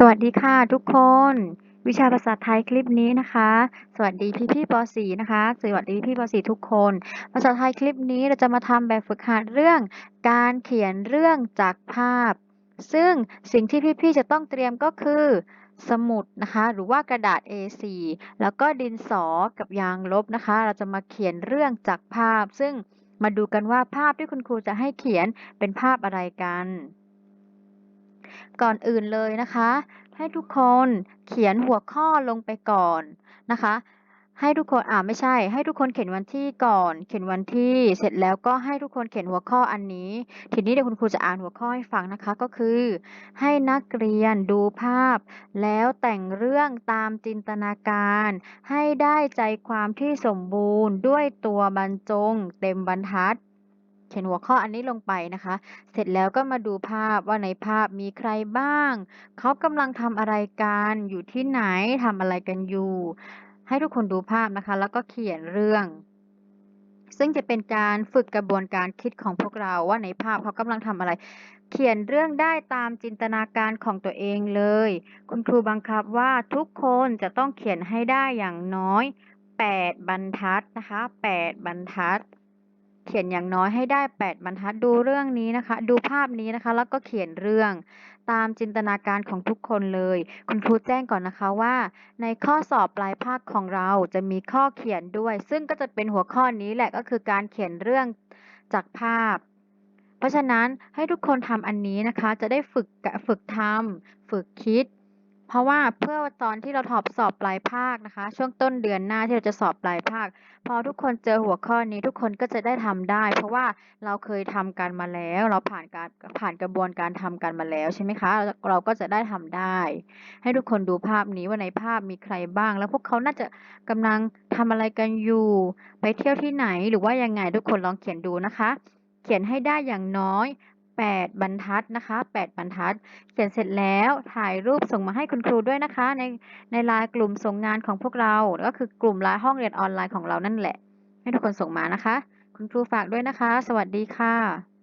สวัสดีค่ะทุกคน วิชาภาษาไทยคลิปนี้นะคะ สวัสดีพี่พี่ป .4 นะคะ สวัสดีพี่ป .4 ทุกคน ภาษาไทยคลิปนี้เราจะมาทำแบบฝึกหัดเรื่อง การเขียนเรื่องจากภาพ ซึ่งสิ่งที่พี่พี่จะต้องเตรียมก็คือ สมุดนะคะ หรือว่ากระดาษ A4 แล้วก็ดินสอกับยางลบนะคะ เราจะมาเขียนเรื่องจากภาพ ซึ่งมาดูกันว่าภาพที่คุณครูจะให้เขียนเป็นภาพอะไรกัน ก่อนอื่นเลยนะคะ ให้ทุกคนเขียนหัวข้อลงไปก่อนนะคะ ให้ทุกคนอ่าไม่ใช่ ให้ทุกคนเขียนวันที่ก่อน เขียนวันที่เสร็จแล้วก็ให้ทุกคนเขียนหัวข้ออันนี้ ทีนี้เดี๋ยวคุณครูจะอ่านหัวข้อให้ฟังนะคะก็คือ ให้นักเรียนดูภาพ แล้วแต่งเรื่องตามจินตนาการ ให้ได้ใจความที่สมบูรณ์ด้วยตัวบรรจง เต็มบรรทัด เขียนหัวข้ออันนี้ลงไปนะคะ เสร็จแล้วก็มาดูภาพว่าในภาพมีใครบ้าง เขากำลังทำอะไรกัน อยู่ที่ไหนทำอะไรกันอยู่ ให้ทุกคนดูภาพนะคะ แล้วก็เขียนเรื่อง ซึ่งจะเป็นการฝึกกระบวนการคิดของพวกเราว่าในภาพเขากำลังทำอะไร เขียนเรื่องได้ตามจินตนาการของตัวเองเลย คุณครูบังคับว่าทุกคนจะต้องเขียนให้ได้อย่างน้อย 8 บรรทัดนะคะ 8 บรรทัด เขียนอย่างน้อยให้ได้ 8 บรรทัดดูเรื่องนี้นะคะ ดูภาพนี้นะคะ แล้วก็เขียนเรื่อง ตามจินตนาการของทุกคนเลย คุณครูแจ้งก่อนนะคะว่า ในข้อสอบปลายภาคของเราจะมีข้อเขียนด้วย ซึ่งก็จะเป็นหัวข้อนี้แหละก็คือการเขียนเรื่องจากภาพ เพราะฉะนั้นให้ทุกคนทำอันนี้นะคะ จะได้ฝึกฝึกทำฝึกคิด เพราะว่าเพื่อตอนที่เราสอบสอบปลายภาคนะคะ ช่วงต้นเดือนหน้าที่เราจะสอบปลายภาค พอทุกคนเจอหัวข้อนี้ทุกคนก็จะได้ทำได้ เพราะว่าเราเคยทำกันมาแล้ว เราผ่านการผ่านกระบวนการทำกันมาแล้วใช่ไหมคะ เราก็จะได้ทำได้ ให้ทุกคนดูภาพนี้ว่าในภาพมีใครบ้าง แล้วพวกเขาน่าจะกำลังทำอะไรกันอยู่ ไปเที่ยวที่ไหนหรือว่ายังไงทุกคนลองเขียนดูนะคะ เขียนให้ได้อย่างน้อย 8 บรรทัดนะคะ 8 บรรทัด เขียนเสร็จแล้วถ่ายรูปส่งมาให้คุณครูด้วยนะคะ ในในไลน์กลุ่มส่งงานของพวกเรา ก็คือกลุ่มไลน์ห้องเรียนออนไลน์ของเรานั่นแหละ ให้ทุกคนส่งมานะคะ คุณครูฝากด้วยนะคะ สวัสดีค่ะ